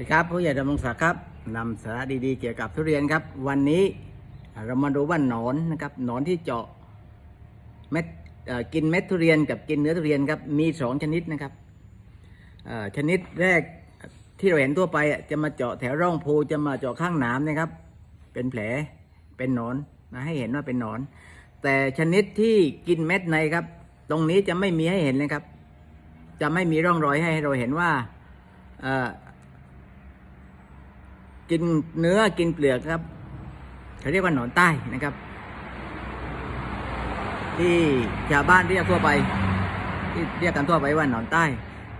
สวัสดีครับผู้ใหญ่ดำรงศักดิ์ครับนำสาระดีๆ เกี่ยวกับทุเรียนครับ วันนี้เรามาดูว่าหนอนนะครับหนอนที่เจาะเม็ดกินเม็ดทุเรียนกับกินเนื้อทุเรียนครับมีสองชนิดนะครับชนิดแรกที่เราเห็นทั่วไปจะมาเจาะแถวร่องภูจะมาเจาะข้างหนามนะครับ เป็นแผลเป็นหนอนนะให้เห็นว่าเป็นหนอน แต่ชนิดที่กินเม็ดในครับ ตรงนี้จะไม่มีให้เห็นเลยครับ จะไม่มีร่องรอยให้เราเห็นว่า กินเนื้อกินเปลือกครับเขาเรียกว่าหนอนใต้นะครับ ที่ชาวบ้านเรียกทั่วไป ที่เรียกกันทั่วไปว่าหนอนใต้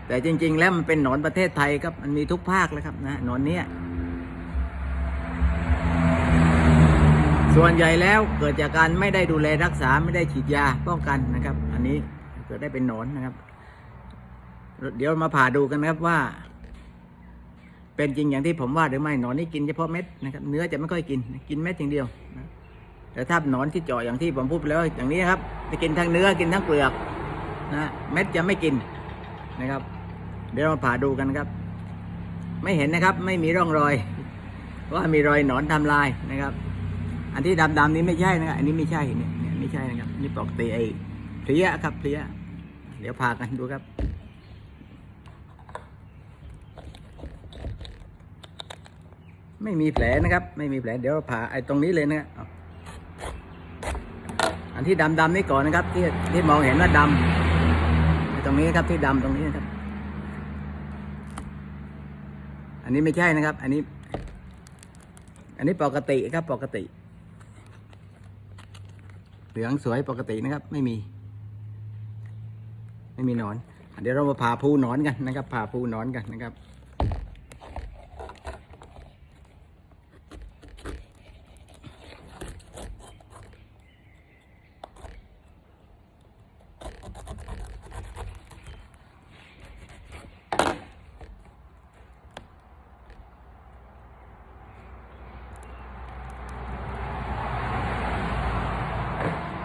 แต่จริง ๆ แล้วมันเป็นหนอนประเทศไทยครับมันมีทุกภาคเลยครับนะหนอนเนี้ยส่วนใหญ่แล้วเกิดจากการไม่ได้ดูแลรักษาไม่ได้ฉีดยาป้องกันนะครับ อันนี้เกิดได้เป็นหนอนนะครับ เดี๋ยวมาผ่าดูกันนะครับว่า เป็นจริงอย่างที่ผมว่าหรือไม่หนอนนี่กินเฉพาะเม็ดนะครับเนื้อจะไม่ค่อยกินกินเม็ดอย่างเดียวนะแต่ถ้าหนอนที่เจาะอย่างที่ผมพูดไปแล้วอย่างนี้ครับจะกินทั้งเนื้อกินทั้งเปลือกนะเม็ดจะไม่กินนะครับ เดี๋ยวเรามาผ่าดูกันครับ ไม่เห็นนะครับไม่มีร่องรอย ว่ามีรอยหนอนทำลายนะครับ อันที่ดำๆนี้ไม่ใช่นะครับอันนี้ไม่ใช่เนี่ยเนี่ยไม่ใช่นะครับ นี่ปกติไอ้เพลี้ยครับเพลี้ยเดี๋ยวผ่ากันดูครับ ไม่มีแผลนะครับ ไม่มีแผลเดี๋ยวเราผ่าไอ้ตรงนี้เลยนะครับอันที่ดำๆนี่ก่อนนะครับ ที่ที่มองเห็นว่าดำไอ้ตรงนี้นะครับที่ดำตรงนี้นะครับ อันนี้ไม่ใช่นะครับ อันนี้ อันนี้ปกติครับปกติ เหลืองสวยปกตินะครับ ไม่มี ไม่มีนอน เดี๋ยวเรามาผ่าภูหนอนกันนะครับผ่าภูหนอนกันนะครับ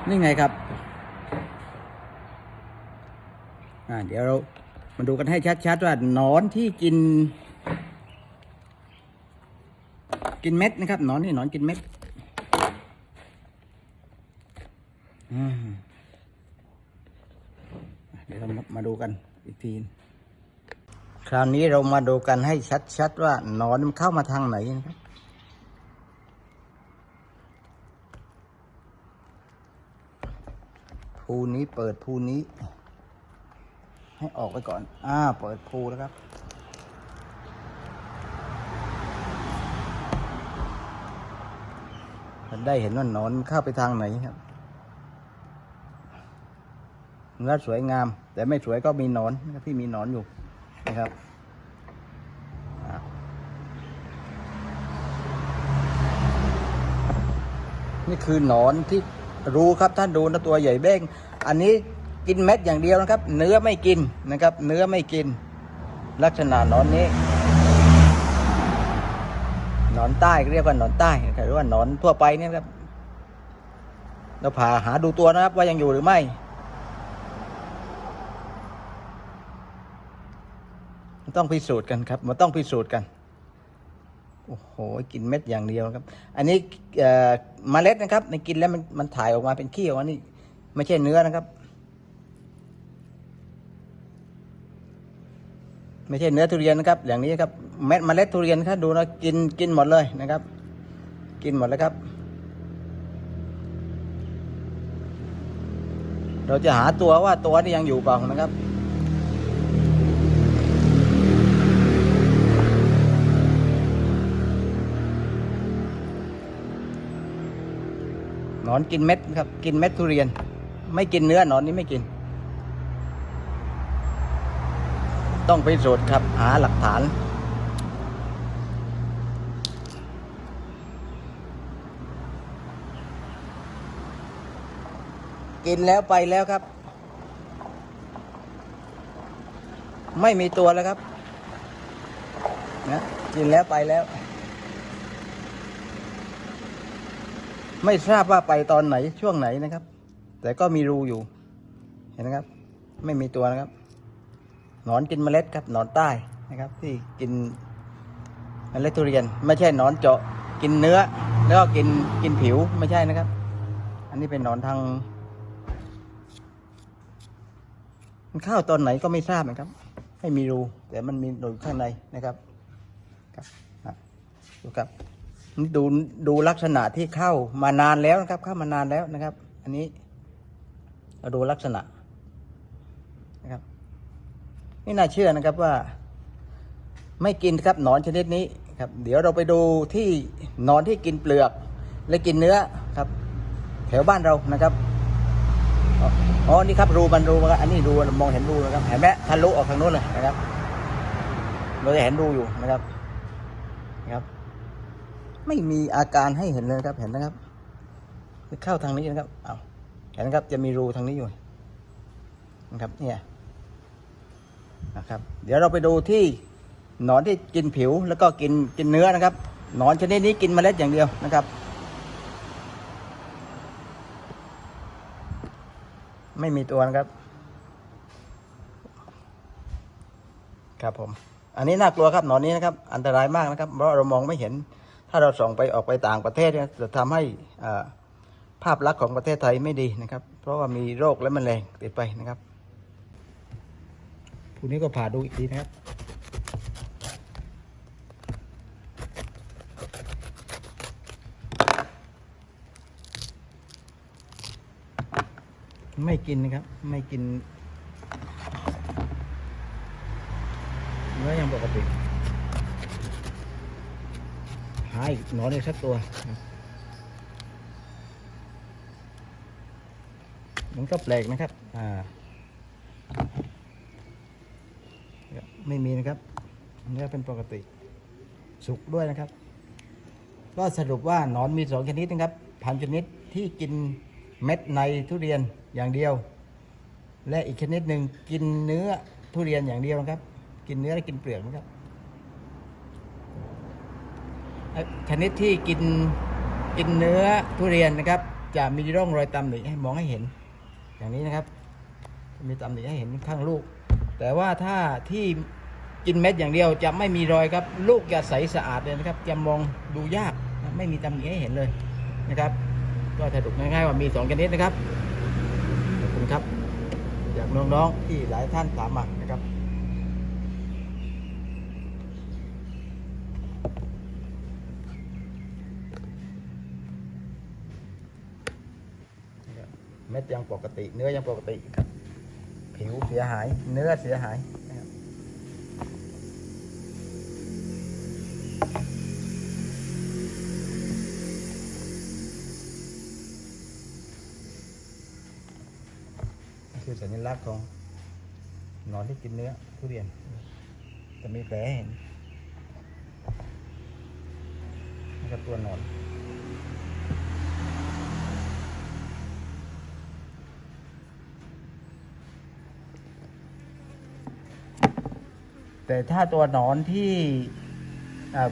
นี่ไงครับอ่าเดี๋ยวเรามาดูกันให้ชัดๆว่านอนที่กิน กินเม็ดนะครับนอนนี่นอนกินเม็ดเดี๋ยวเรามาดูกันอีกที คราวนี้เรามาดูกันให้ชัดๆว่านอนมันเข้ามาทางไหนนะครับ ภูนี้เปิดภูนี้ ให้ออกไปก่อน อ่า เปิดภูแล้วครับ มันได้เห็นว่านอนเข้าไปทางไหนครับเนื้อสวยงาม แต่ไม่สวยก็มีนอนที่มีนอนอยู่นะครับนี่คือหนอนที่ รู้ครับท่านดูนะตัวใหญ่เบ้ง อันนี้กินเม็ดอย่างเดียวนะครับ เนื้อไม่กินนะครับ เนื้อไม่กิน ลักษณะนอนนี้นอนใต้เรียกว่านอนใต้หรือว่านอนทั่วไปเนี่ยครับ เราผ่าหาดูตัวนะครับว่ายังอยู่หรือไม่ต้องพิสูจน์กันครับ มันต้องพิสูจน์กัน โอ้โหกินเม็ดอย่างเดียวครับ อันนี้เอ่อเมล็ดนะครับในกินแล้วมันมันถ่ายออกมาเป็นขี้ออกมานี่ไม่ใช่เนื้อนะครับ ไม่ใช่เนื้อทุเรียนนะครับ อย่างนี้ครับเม็ดเมล็ดทุเรียนครับดูนะกินกินหมดเลยนะครับ กินหมดแล้วครับ เราจะหาตัวว่าตัวนี้ยังอยู่เปล่านะครับ อนกินเม็ดครับ กินเม็ดทุเรียน ไม่กินเนื้อหนอนนี้ไม่กิน ต้องไปสูจน์ครับ หาหลักฐาน กินแล้วไปแล้วครับ ไม่มีตัวแล้วครับนะกินแล้วไปแล้ว ไม่ทราบว่าไปตอนไหนช่วงไหนนะครับ แต่ก็มีรูอยู่ เห็นนะครับ ไม่มีตัวนะครับ หนอนกินเมล็ดครับหนอนใต้นะครับ ที่กินเมล็ดทุเรียน ไม่ใช่หนอนเจาะกินเนื้อ แล้วก็กินกินผิวไม่ใช่นะครับ อันนี้เป็นหนอนทางมันเข้าตอนไหนก็ไม่ทราบนะครับ ไม่มีรูแต่มันมีรูข้างในนะครับครับดูครับ ดูดูลักษณะที่เข้ามานานแล้วนะครับ เข้ามานานแล้วนะครับ อันนี้เราดูลักษณะนะครับ ไม่น่าเชื่อนะครับว่า ไม่กินครับหนอนชนิดนี้ครับ เดี๋ยวเราไปดูที่หนอนที่กินเปลือก และกินเนื้อครับ แถวบ้านเรานะครับอ๋ออนี่ครับรูมันรูมันอันนี้รูมองเห็นรูนะครับเห็นไหมทะลุออกทางโน้นเลยนะครับ เราจะเห็นรูอยู่นะครับ ไม่มีอาการให้เห็นเลยครับเห็นนะครับเข้าทางนี้นะครับเอาเห็นนะครับจะมีรูทางนี้อยู่นะครับเนี่ยนะครับ เดี๋ยวเราไปดูที่หนอนที่กินผิวแล้วก็กินกินเนื้อนะครับ หนอนชนิดนี้กินเมล็ดอย่างเดียวนะครับ ไม่มีตัวนะครับ ครับผม อันนี้น่ากลัวครับหนอนนี้นะครับ อันตรายมากนะครับ เพราะเรามองไม่เห็น ถ้าเราส่งไปออกไปต่างประเทศเนี่ยจะทำให้ภาพลักษณ์ของประเทศไทยไม่ดีนะครับ เพราะว่ามีโรคและแมลงติดไปนะครับพรุ่งนี้ก็ผ่าดูอีกทีนะครับไม่กินนะครับ ไม่กินเนื้อยังปกติ หาอีกหนอนอีกสักตัวมันก็แปลกนะครับ อ่า ไม่มีนะครับเนื้เป็นปกติ สุกด้วยนะครับ ก็สรุปว่าหนอนมีสองชนิดนะครับ พันชนิดที่กินเม็ดในทุเรียนอย่างเดียว และอีกชนิดหนึ่งกินเนื้อทุเรียนอย่างเดียวนะครับ กินเนื้อและกินเปลือกนะครับไอ้ ชนิดที่กินกินเนื้อทุเรียนนะครับ จะมีร่องรอยตำหนิให้มองให้เห็น อย่างนี้นะครับ มีตำหนิให้เห็นข้างลูก แต่ว่าถ้าที่กินเม็ดอย่างเดียวจะไม่มีรอยครับ ลูกจะใสสะอาดเลยนะครับ จะมองดูยากไม่มีตำหนิให้เห็นเลยนะครับ ก็สรุปง่ายๆว่ามีสองชนิดนะครับขอบคุณครับจากน้องๆที่หลายท่านถามมานะครับ เม็ดยังปกติ เนื้อยังปกติ ผิวเสียหาย เนื้อเสียหายนี่คือสัญลักษณ์ของนอนที่กินเนื้อทุเรียน จะมีแผลเห็นนะครับตัวนอน แต่ถ้าตัวหนอนที่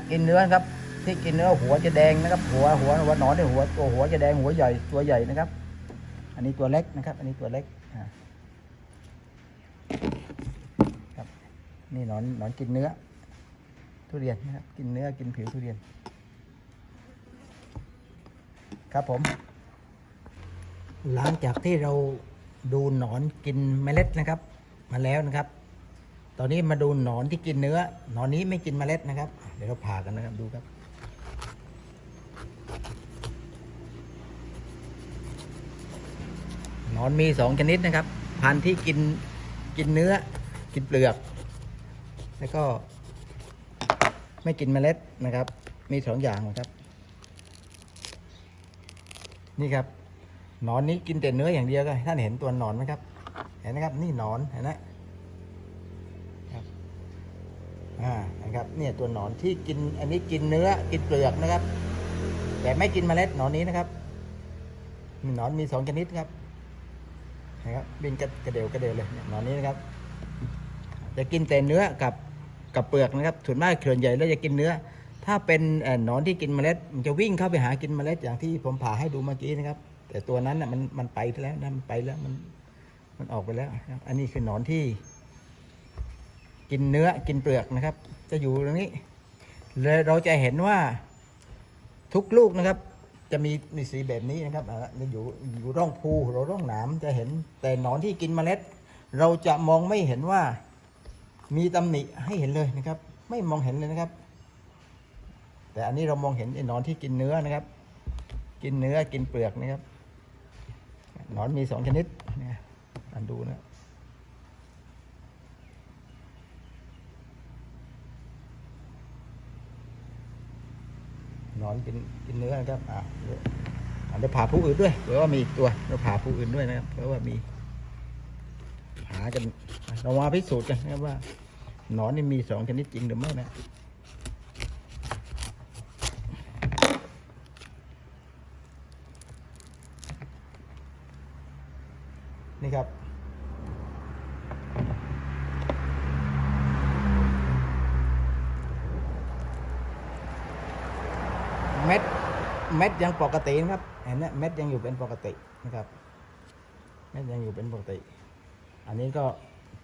กินเนื้อครับ ที่กินเนื้อหัวจะแดงนะครับ หัวหัวหัวหนอนเนี่ยหัวตัวหัวจะแดงหัวใหญ่ตัวใหญ่นะครับ อันนี้ตัวเล็กนะครับ อันนี้ตัวเล็กครับนี่หนอนหนอนกินเนื้อ ทุเรียนนะครับกินเนื้อกินผิวทุเรียน ครับผมหลังจากที่เราดูหนอนกินเมล็ดนะครับ มาแล้วนะครับ ตอนนี้มาดูหนอนที่กินเนื้อ หนอนนี้ไม่กินเมล็ดนะครับ เดี๋ยวเราผ่ากันนะครับดูครับหนอนมีสองชนิดนะครับ พันธุ์ที่กินกินเนื้อ กินเปลือก แล้วก็ ไม่กินเมล็ดนะครับ มีสองอย่างนะครับ นี่ครับหนอนนี้กินแต่เนื้ออย่างเดียวก็ท่านเห็นตัวหนอนไหมครับ เห็นไหมครับ นี่หนอนเห็นไหม อ่านะครับเนี่ยตัวหนอนที่กินอันนี้กินเนื้อกินเปลือกนะครับ แต่ไม่กินเมล็ดหนอนนี้นะครับหนอนมีสองชนิดครับนะครับบินกระกระเดวกระเดวเลยเนี่ยหนอนนี้นะครับ จะกินแต่เนื้อกับกับเปลือกนะครับส่วนมากเขื่อนใหญ่แล้วจะกินเนื้อ ถ้าเป็นหนอนที่กินเมล็ด มันจะวิ่งเข้าไปหากินเมล็ดอย่างที่ผมผ่าให้ดูเมื่อกี้นะครับ แต่ตัวนั้นน่ะมันมันไปแล้วนะมันไปแล้วมันมันออกไปแล้ว อันนี้คือหนอนที่ กินเนื้อกินเปลือกนะครับ จะอยู่ตรงนี้เลยเราจะเห็นว่าทุกลูกนะครับ จะมีมีสีแบบนี้นะครับอ่าอยู่อยู่ร่องภูหรือร่องหนามจะเห็นแต่หนอนที่กินเมล็ด เราจะมองไม่เห็นว่ามีตำหนิให้เห็นเลยนะครับ ไม่มองเห็นเลยนะครับ แต่อันนี้เรามองเห็นไอ้หนอนที่กินเนื้อนะครับ กินเนื้อกินเปลือกนะครับหนอนมีสองชนิดเนี่ยอันดูนะ นอนกินกินเนื้อนะครับอ่าเดี๋ยวอ่าเดี๋ยวผ่าผู้อื่นด้วยเผื่อว่ามีอีกตัวเราผ่าผู้อื่นด้วยนะครับเพราะว่ามีหากันเรามาพิสูจน์กันนะครับว่าหนอนนี่มีสองชนิดจริงหรือไม่นะนี่ครับ เม็ด เม็ดยังปกตินะครับเห็นไหมเม็ดยังอยู่เป็นปกตินะครับ เม็ดยังอยู่เป็นปกติ อันนี้ก็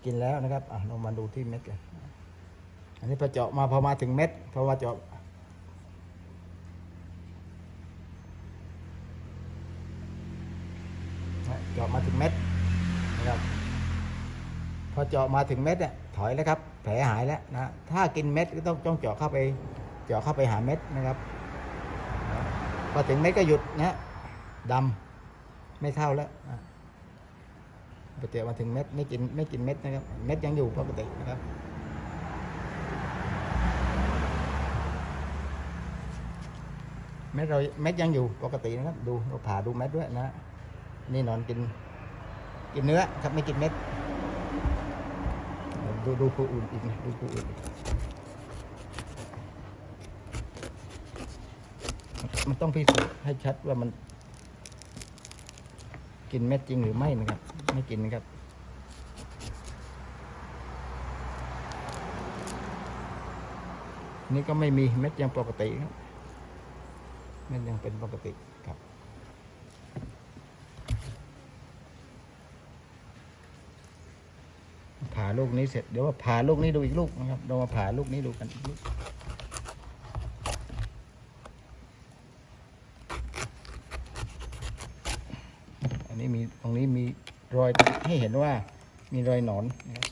กินแล้วนะครับอะเรามาดูที่เม็ดกันอันนี้พอเจาะมาพอมาถึงเม็ดพอมาเจาะเจาะมาถึงเม็ดนะครับพอเจาะมาถึงเม็ดเนี่ยถอยแล้วครับ แผลหายแล้วนะถ้ากินเม็ดก็ต้องต้องเจาะเข้าไป เจาะเข้าไปหาเม็ดนะครับ พอถึงเม็ดก็หยุดนะดำไม่เท่าแล้วอะพอเจอมาถึงเม็ดไม่กินไม่กินเม็ดนะครับ เม็ดยังอยู่ปกตินะครับเม็ดเราเม็ดยังอยู่ปกตินะครับ ดูเราผ่าดูเม็ดด้วยนะ นี่นอนกิน กินเนื้อครับไม่กินเม็ด ดูดูผู้อื่นอีกนะดูผู้อื่นอีก มันต้องพิสูจน์ให้ชัดว่ามัน กินเม็ดจริงหรือไม่นะครับ ไม่กินนะครับนี่ก็ไม่มีเม็ดยังปกติครับเม็ดยังเป็นปกติครับ ผ่าลูกนี้เสร็จเดี๋ยวว่าผ่าลูกนี้ดูอีกลูกนะครับเรามาผ่าลูกนี้ดูกันอีกลูก นี้มีตรงนี้มีรอยให้เห็นว่ามีรอยหนอนนะครับ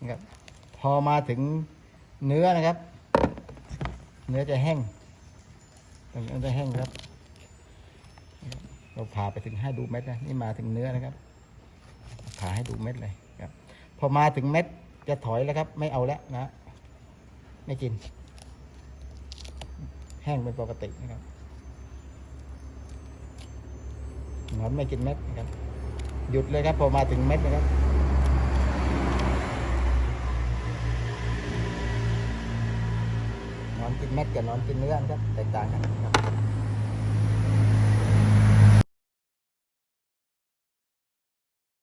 นะครับ พอมาถึงเนื้อนะครับ เนื้อจะแห้งตรงนี้จะแห้งครับ เราผ่าไปถึงให้ดูเม็ดนะนี่มาถึงเนื้อนะครับผ่าให้ดูเม็ดเลยครับ พอมาถึงเม็ดจะถอยแล้วครับ ไม่เอาแล้วนะ ไม่กิน แห้งเป็นปกตินะครับ หนอนไม่กินเม็ดนะครับ หยุดเลยครับพอมาถึงเม็ดนะครับหนอนกินเม็ดกับหนอนกินเนื้อครับแตกต่างกันครับ